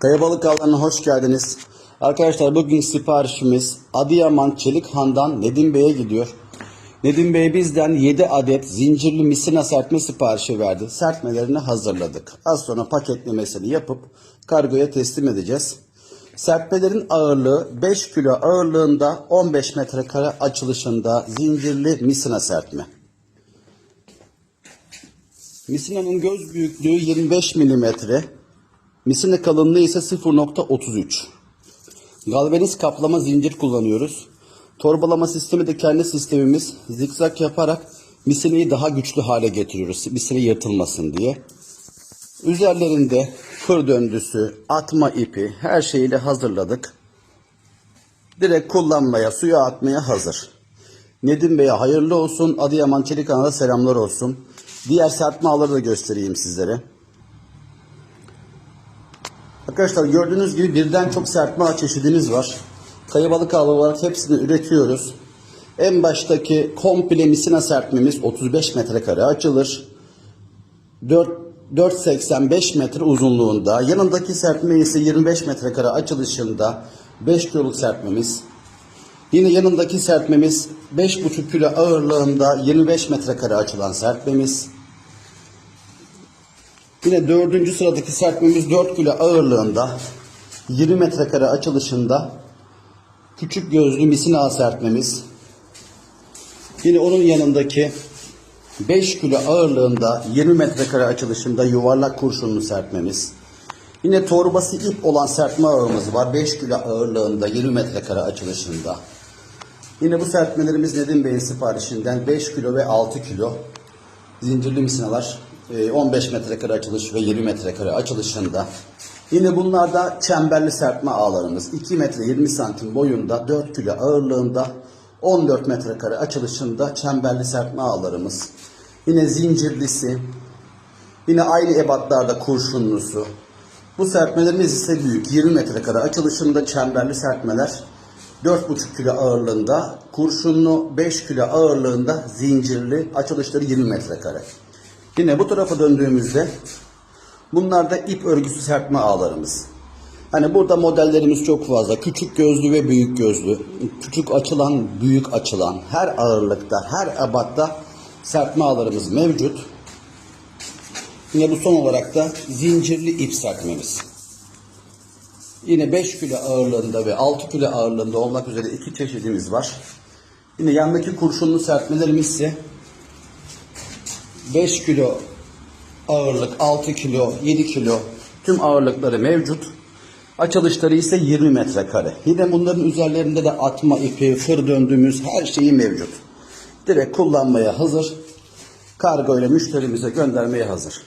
Kayabalık avlarına hoş geldiniz. Arkadaşlar bugün siparişimiz Adıyaman Çelikhan'dan Nedim Bey'e gidiyor. Nedim Bey bizden 7 adet zincirli misina serpme siparişi verdi. Serpmelerini hazırladık. Az sonra paketlemesini yapıp kargoya teslim edeceğiz. Serpmelerin ağırlığı 5 kilo ağırlığında 15 metrekare açılışında zincirli misina serpme. Misinanın göz büyüklüğü 25 milimetre. Misina kalınlığı ise 0.33. Galvaniz kaplama zincir kullanıyoruz. Torbalama sistemi de kendi sistemimiz. Zikzak yaparak misineyi daha güçlü hale getiriyoruz. Misine yırtılmasın diye. Üzerlerinde fır döndüsü, atma ipi her şeyiyle hazırladık. Direkt kullanmaya, suya atmaya hazır. Nedim Bey'e hayırlı olsun. Adıyaman Çelikan'a selamlar olsun. Diğer serpme ağları da göstereyim sizlere. Arkadaşlar gördüğünüz gibi birden çok serpme ağ çeşidimiz var. Kayabalık ağı olarak hepsini üretiyoruz. En baştaki komple misina serpmemiz 35 metrekare açılır. 4 4.85 metre uzunluğunda. Yanındaki serpme ise 25 metrekare açılışında 5 kiloluk serpmemiz. Yine yanındaki serpmemiz 5,5 kilo ağırlığında 25 metrekare açılan serpmemiz. Yine dördüncü sıradaki serpmemiz 4 kilo ağırlığında 20 metrekare açılışında küçük gözlü misina serpmemiz. Yine onun yanındaki 5 kilo ağırlığında 20 metrekare açılışında yuvarlak kurşunlu serpmemiz. Yine torbası ip olan serpme ağımız var. 5 kilo ağırlığında 20 metrekare açılışında. Yine bu serpmelerimiz Nedim Bey'in siparişinden 5 kilo ve 6 kilo zincirli misinalar 15 metrekare açılış ve 20 metrekare açılışında. Yine bunlarda çemberli serpme ağlarımız 2 metre 20 santim boyunda 4 kilo ağırlığında 14 metrekare açılışında çemberli serpme ağlarımız. Yine zincirlisi, yine aynı ebatlarda kurşunlusu. Bu serpmelerimiz ise büyük 20 metrekare açılışında çemberli serpmeler 4,5 kilo ağırlığında, kurşunlu 5 kilo ağırlığında zincirli açılışları 20 metrekare. Yine bu tarafa döndüğümüzde bunlar da ip örgüsü serpme ağlarımız. Hani burada modellerimiz çok fazla. Küçük gözlü ve büyük gözlü. Küçük açılan, büyük açılan. Her ağırlıkta, her ebatta serpme ağlarımız mevcut. Yine bu son olarak da zincirli ip serpmemiz. Yine 5 kilo ağırlığında ve 6 kilo ağırlığında olmak üzere iki çeşidimiz var. Yine yandaki kurşunlu serpmelerimiz ise 5 kilo ağırlık, 6 kilo, 7 kilo tüm ağırlıkları mevcut. Açılışları ise 20 metrekare. Yine bunların üzerlerinde de atma ipi, fır döndüğümüz her şeyi mevcut. Direkt kullanmaya hazır. Kargo ile müşterimize göndermeye hazır.